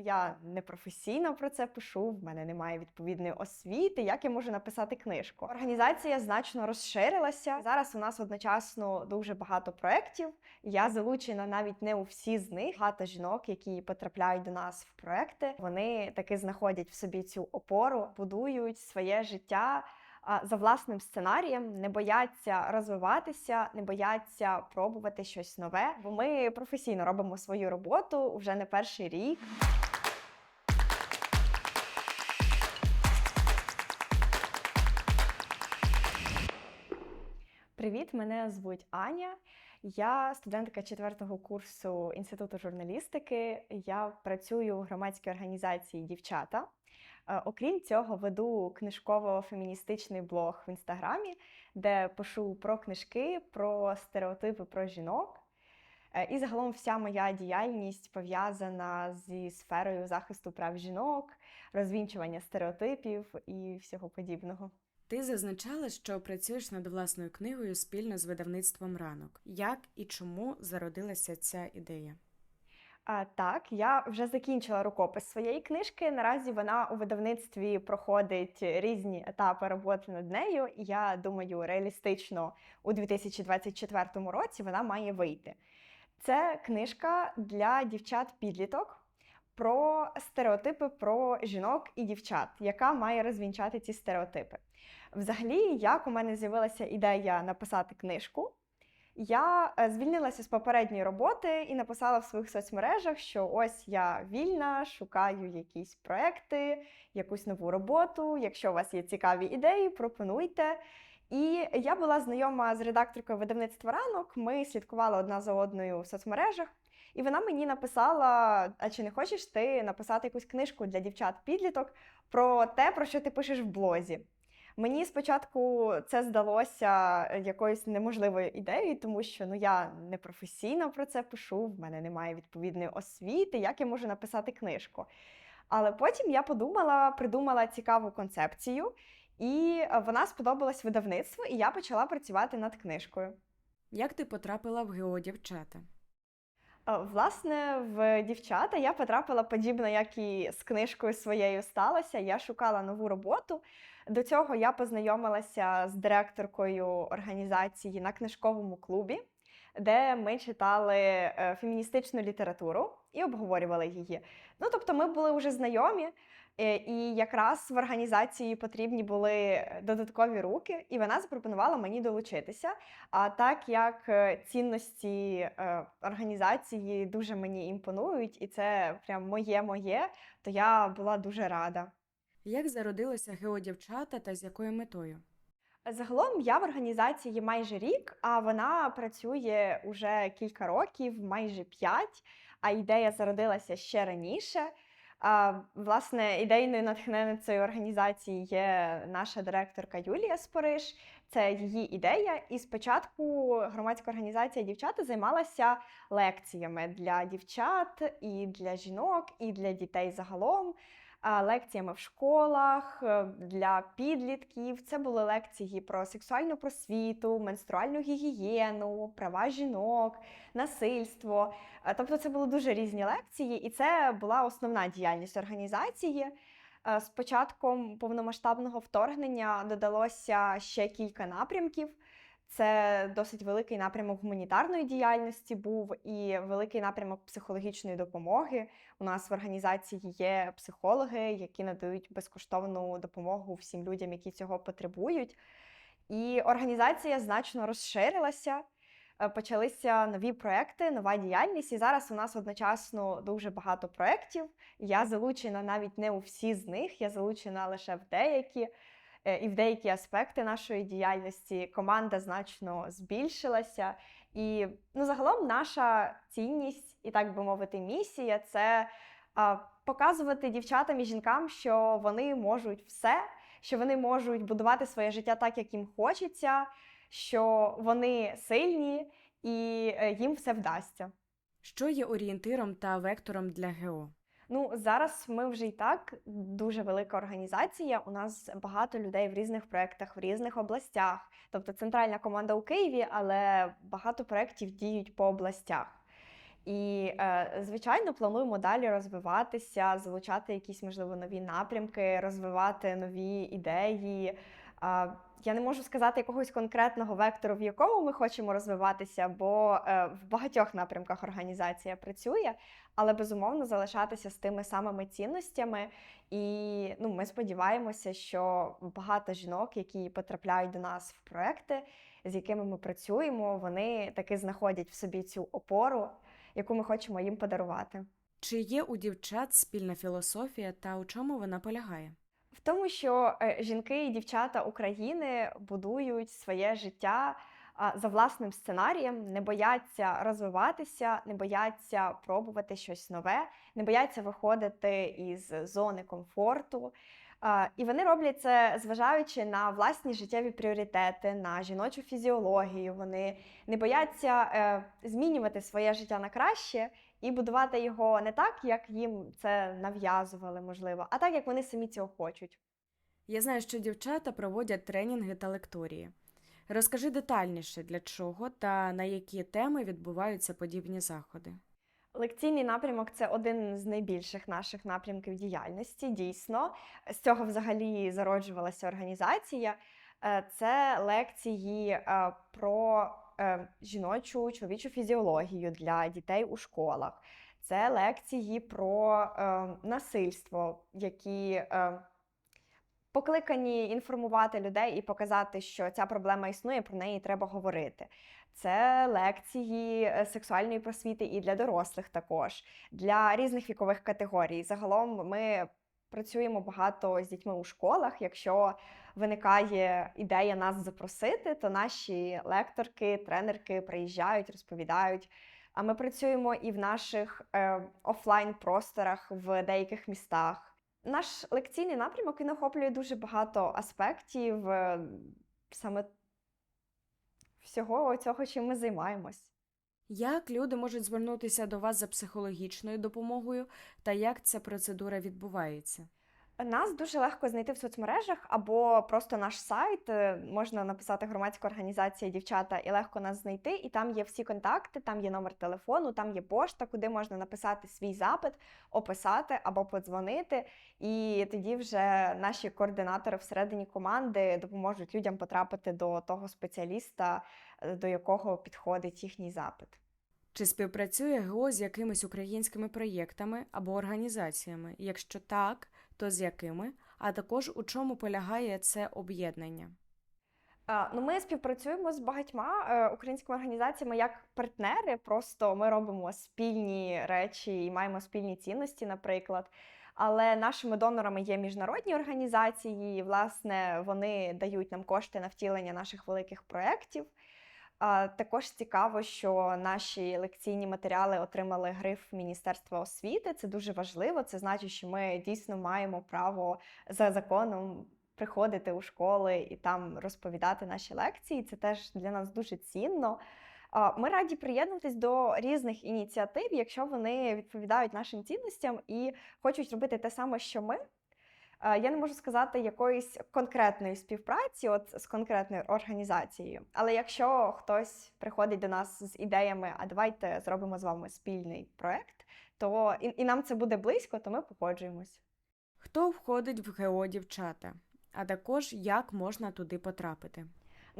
я не професійно про це пишу, в мене немає відповідної освіти. Як я можу написати книжку? Організація значно розширилася. Зараз у нас одночасно дуже багато проєктів. Я залучена навіть не у всі з них. Багато жінок, які потрапляють до нас в проекти, вони таки знаходять в собі цю опору, будують своє життя. За власним сценарієм не бояться розвиватися, не бояться пробувати щось нове. Бо ми професійно робимо свою роботу вже не перший рік. Привіт, мене звуть Аня. Я студентка четвертого курсу інституту журналістики. Я працюю у громадській організації Дівчата. Е, Окрім цього, веду книжково-феміністичний блог в інстаграмі, де пишу про книжки, про стереотипи про жінок. Е, І загалом вся моя діяльність пов'язана зі сферою захисту прав жінок, розвінчування стереотипів і всього подібного. Ти зазначала, що працюєш над власною книгою спільно з видавництвом ранок. Як і чому зародилася ця ідея? А, так, я вже закінчила рукопис своєї книжки. Наразі вона у видавництві проходить різні етапи роботи над нею. І я думаю, реалістично у 2024 році вона має вийти. Це книжка для дівчат-підліток про стереотипи про жінок і дівчат, яка має розвінчати ці стереотипи. Взагалі, як у мене з'явилася ідея написати книжку, я е, звільнилася з попередньої роботи і написала в своїх соцмережах, що ось я вільна, шукаю якісь проекти, якусь нову роботу. Якщо у вас є цікаві ідеї, пропонуйте. І я була знайома з редакторкою видавництва ранок. Ми слідкували одна за одною в соцмережах, і вона мені написала: А чи не хочеш ти написати якусь книжку для дівчат-підліток про те, про що ти пишеш в блозі? Мені спочатку це здалося е, якоюсь неможливою ідеєю, тому що ну я не професійно про це пишу, в мене немає відповідної освіти, як я можу написати книжку. Але потім я подумала, придумала цікаву концепцію, і е, вона сподобалась видавництву, і я почала працювати над книжкою. Як ти потрапила в ГО дівчата? Е, Власне, в дівчата я потрапила подібно, як і з книжкою своєю сталося. Я шукала нову роботу. До цього я познайомилася з директоркою організації на книжковому клубі, де ми читали е, феміністичну літературу і обговорювали її. Ну, тобто, ми були вже знайомі, е, і якраз в організації потрібні були додаткові руки, і вона запропонувала мені долучитися. А так як е, цінності е, організації дуже мені імпонують, і це прям моє-моє, то я була дуже рада. Як зародилося ГО дівчата та з якою метою? Загалом я в організації майже рік, а вона працює уже кілька років, майже п'ять. А ідея зародилася ще раніше. А, власне, ідейною натхненницею організації є наша директорка Юлія Спориш. Це її ідея. І спочатку громадська організація дівчата займалася лекціями для дівчат і для жінок, і для дітей загалом. Лекціями в школах е, для підлітків. Це були лекції про сексуальну просвіту, менструальну гігієну, права жінок, насильство. Е, Тобто це були дуже різні лекції, і це була основна діяльність організації. Е, З початком повномасштабного вторгнення додалося ще кілька напрямків. Це досить великий напрямок гуманітарної діяльності був і великий напрямок психологічної допомоги. У нас в організації є психологи, які надають безкоштовну допомогу всім людям, які цього потребують. І організація значно розширилася. е, Почалися нові проекти, нова діяльність, і зараз у нас одночасно дуже багато проєктів. Я залучена навіть не у всі з них, я залучена лише в деякі. Е, І в деякі аспекти нашої діяльності команда значно збільшилася. І ну, загалом наша цінність, і так би мовити, місія це показувати дівчатам і жінкам, що вони можуть все, що вони можуть будувати своє життя так, як їм хочеться, що вони сильні і е, їм все вдасться. Що є орієнтиром та вектором для ГО? Ну, зараз ми вже і так дуже велика організація. У нас багато людей в різних проєктах, в різних областях. Тобто центральна команда у Києві, але багато проєктів діють по областях. І, е, звичайно, плануємо далі розвиватися, залучати якісь, можливо, нові напрямки, розвивати нові ідеї. Я не можу сказати якогось конкретного вектору, в якому ми хочемо розвиватися, бо е, в багатьох напрямках організація працює, але безумовно залишатися з тими самими цінностями. І ну, ми сподіваємося, що багато жінок, які потрапляють до нас в проекти, з якими ми працюємо, вони таки знаходять в собі цю опору, яку ми хочемо їм подарувати. Чи є у дівчат спільна філософія та у чому вона полягає? В тому, що е, жінки і дівчата України будують своє життя за власним сценарієм, не бояться розвиватися, не бояться пробувати щось нове, не бояться виходити із зони комфорту. І вони роблять це, зважаючи на власні життєві пріоритети, на жіночу фізіологію. Вони не бояться е, змінювати своє життя на краще і будувати його не так, як їм це нав'язували, можливо, а так, як вони самі цього хочуть. Я знаю, що дівчата проводять тренінги та лекторії. Розкажи детальніше, для чого та на які теми відбуваються подібні заходи. Лекційний напрямок це один з найбільших наших напрямків діяльності. Дійсно, з цього взагалі зароджувалася організація. Е, Це лекції е, про жіночу чоловічу фізіологію для дітей у школах. Це лекції про е, насильство, які е, покликані інформувати людей і показати, що ця проблема існує, про неї треба говорити. Це лекції е, сексуальної просвіти і для дорослих також, для різних вікових категорій. Загалом ми працюємо багато з дітьми у школах. Якщо виникає ідея нас запросити, то наші лекторки, тренерки приїжджають, розповідають. А ми працюємо і в наших е, офлайн просторах в деяких містах. Наш лекційний напрямок він охоплює дуже багато аспектів е, саме всього цього, чим ми займаємось. Як люди можуть звернутися до вас за психологічною допомогою та як ця процедура відбувається? Нас дуже легко знайти в соцмережах або просто наш сайт. е, Можна написати громадська організація дівчата і легко нас знайти. І там є всі контакти, там є номер телефону, там є пошта, куди можна написати свій запит, описати або подзвонити. І тоді вже наші координатори всередині команди допоможуть людям потрапити до того спеціаліста, е, до якого підходить їхній запит. Чи співпрацює ГО з якимись українськими проєктами або організаціями? Якщо так, то з якими? А також у чому полягає це об'єднання? Ну, ми співпрацюємо з багатьма е, українськими організаціями як партнери. Просто ми робимо спільні речі і маємо спільні цінності, наприклад. Але нашими донорами є міжнародні організації. і, Власне, вони дають нам кошти на втілення наших великих проєктів. Також цікаво, що наші лекційні матеріали отримали гриф Міністерства освіти. Це дуже важливо. Це значить, що ми дійсно маємо право за законом приходити у школи і там розповідати наші лекції. Це теж для нас дуже цінно. Ми раді приєднуватись до різних ініціатив, якщо вони відповідають нашим цінностям і хочуть робити те саме, що ми. Е, Я не можу сказати якоїсь конкретної співпраці, от з конкретною організацією. Але якщо хтось приходить до нас з ідеями, а давайте зробимо з вами спільний проект, то і, і нам це буде близько, то ми погоджуємось. Хто входить в ГО дівчата? А також як можна туди потрапити?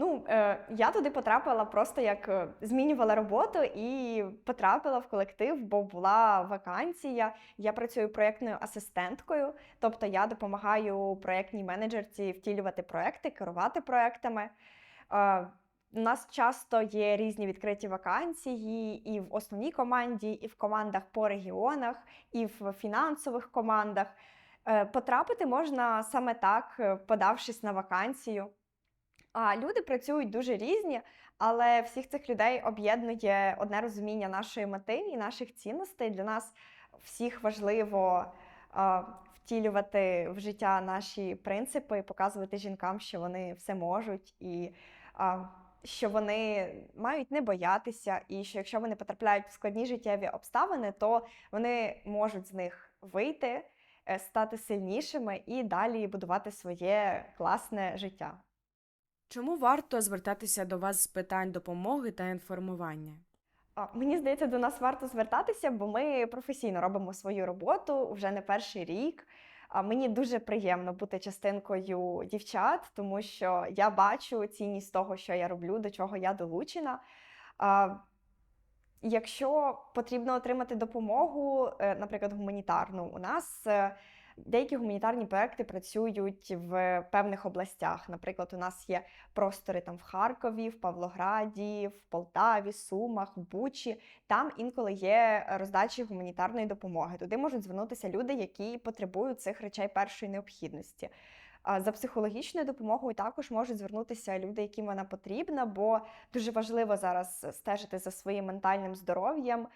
Ну, е, я туди потрапила просто як е, змінювала роботу і потрапила в колектив, бо була вакансія. Я працюю проєктною асистенткою, тобто я допомагаю проєктній менеджерці втілювати проекти, керувати проектами. Е, у нас часто є різні відкриті вакансії і в основній команді, і в командах по регіонах, і в фінансових командах. Потрапити можна саме так, подавшись на вакансію. А люди працюють дуже різні, але всіх цих людей об'єднує одне розуміння нашої мети і наших цінностей. Для нас всіх важливо втілювати в життя наші принципи, показувати жінкам, що вони все можуть, і що вони мають не боятися, і що якщо вони потрапляють в складні життєві обставини, то вони можуть з них вийти, е, стати сильнішими і далі будувати своє класне життя. Чому варто звертатися до вас з питань допомоги та інформування? Мені здається, до нас варто звертатися, бо ми професійно робимо свою роботу вже не перший рік. Мені дуже приємно бути частинкою дівчат, тому що я бачу цінність того, що я роблю, до чого я долучена. Якщо потрібно отримати допомогу, е, наприклад, гуманітарну, у нас е, деякі гуманітарні проекти працюють в певних областях. Наприклад, у нас є простори там в Харкові, в Павлограді, в Полтаві, Сумах, в Бучі. Там інколи є роздачі гуманітарної допомоги. Туди можуть звернутися люди, які потребують цих речей першої необхідності. За психологічною допомогою також можуть звернутися люди, яким вона потрібна, бо дуже важливо зараз стежити за своїм ментальним здоров'ям.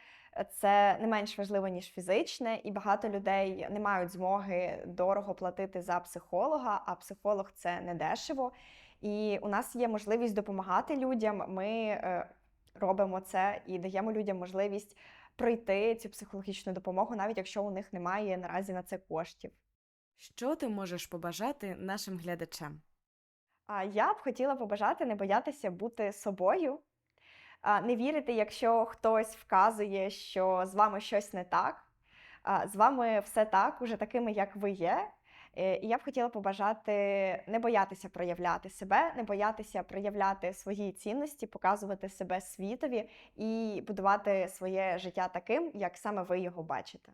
Це не менш важливо, ніж фізичне, і багато людей не мають змоги дорого платити за психолога, а психолог це не дешево. І у нас є можливість допомагати людям. Ми е, робимо це і даємо людям можливість пройти цю психологічну допомогу, навіть якщо у них немає наразі на це коштів. Що ти можеш побажати нашим глядачам? А я б хотіла побажати не боятися бути собою, не вірити, якщо хтось вказує, що з вами щось не так. З вами все так, уже такими, як ви є. Е, І я б хотіла побажати не боятися проявляти себе, не боятися проявляти свої цінності, показувати себе світові і будувати своє життя таким, як саме ви його бачите.